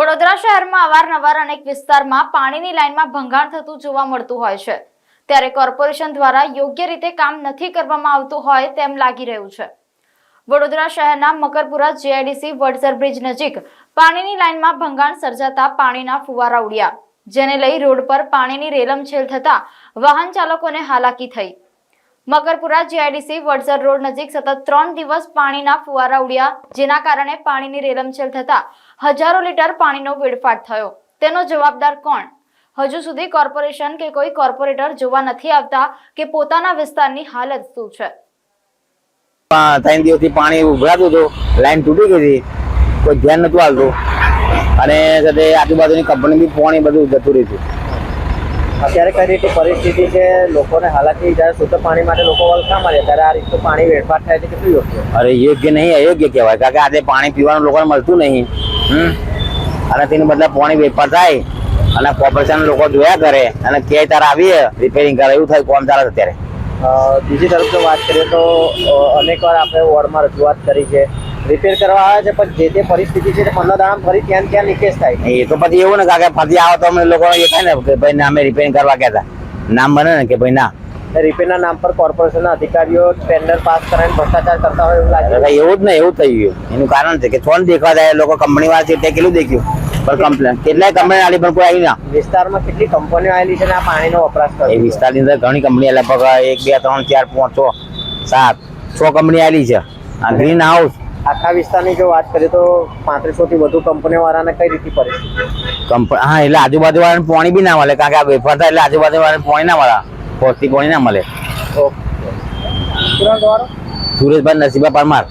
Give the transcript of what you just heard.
વડોદરા શહેરમાં અવારનવાર અનેક વિસ્તારમાં પાણીની લાઇનમાં ભંગાણ થતું જોવા મળતું હોય છે. ત્યારે કોર્પોરેશન દ્વારા યોગ્ય રીતે કામ નથી કરવામાં આવતું હોય તેમ લાગી રહ્યું છે. વડોદરા શહેરના મકરપુરા જીઆઈડીસી વડસર બ્રિજ નજીક પાણીની લાઇનમાં ભંગાણ સર્જાતા પાણીના ફુવારા ઉડ્યા, જેને લઈ રોડ પર પાણીની રેલમછેલ થતા વાહન ચાલકોને હાલાકી થઈ. મકરપુરા જીઆઈડીસી વડસર રોડ નજીક સતત ત્રણ દિવસ પાણીના ફુવારા ઉડ્યા, જેના કારણે પાણીની રેલમછેલ થતા હજારો લીટર પાણીનો વેડફાટ થયો. તેનો જવાબદાર કોણ? હજુ સુધી કોર્પોરેશન કે કોઈ કોર્પોરેટર જોવા નથી આવતા કે પોતાના વિસ્તારની હાલત શું છે. ત્રણ દિવસથી પાણી ઉભરાતું હતું, લાઈન તૂટી ગઈ હતી, કોઈ ધ્યાન નતું આવતું અને સાથે આજુબાજુની કંપની બી પાણી બધું જતું રહ્યું અત્યારે કઈ રીતે પરિસ્થિતિ છે? લોકોને હાલાકી જ્યારે શુદ્ધ પાણી માટે લોકો વલખા આવે ત્યારે આ રીતનું પાણી વેડફાટ થાય છે કેટલું યોગ્ય? અરે યોગ્ય નહીં અયોગ્ય કહેવાય. કારણ કે આજે પાણી પીવાનું લોકોને મળતું નહીં. હમ? અને તેની બદલે પાણી વેપાર થાય. અને કોર્પોરેશન લોકો જોયા કરે અને કે તારે આવીએ રિપેરિંગ કરે એવું થાય કોમ ચાલે અત્યારે. બીજી તરફ જો વાત કરીએ તો અનેક વાર આપણે વોર્ડમાં રજૂઆત કરી છે. રિપેર કરવા આવે છે પણ જે તે પરિસ્થિતિ છે મતલબ દાડા ફરી ત્યાં ત્યાં નિકેશ થાય એ તો પછી એવું ને કારણ કે ફરી આવો તો અમે લોકો એ થાય ને કે ભાઈ ના અમે રિપેરિંગ કરવા કહેતા નામ બને ને કે ભાઈ ના. રિપેરના નામ પર કોર્પોરેશનના અધિકારીઓ ટેન્ડર પાસ કરાવીને ભ્રષ્ટાચાર કરતા હોય એવું લાગે એવું જ ને એવું થઈ ગયું. એનું કારણ છે કે થોડ દેખવા જાય લોકો કંપની વાળા છે તે કેટલું દેખ્યું? પણ કમ્પ્લેન કેટલાય કંપની આલી પણ કોઈ આવી ના. વિસ્તારમાં કેટલી કંપનીઓ આવેલી છે ને આ પાણીનો વપરાશ કરે એ વિસ્તારની અંદર ઘણી કંપની લગભગ એક બે ત્રણ ચાર પાંચ છ સાત છ કંપની આવેલી છે. આ ગ્રીન હાઉસ આખા વિસ્તારની જો વાત કરીએ તો પાંત્રીસો થી વધુ કંપનીઓ વાળાને કઈ રીતે પરિસ્થિતિ? કંપની હા એટલે આજુબાજુ વાળાને પાણી બી ના મળે કારણ કે આ વેફર થાય એટલે આજુબાજુ વાળાને પાણી ના મળે પહોંચતી પાણી ના મળે. ઓકે. સુરત વાળો સુરેશભાઈ નરસિંહભાઈ પરમાર.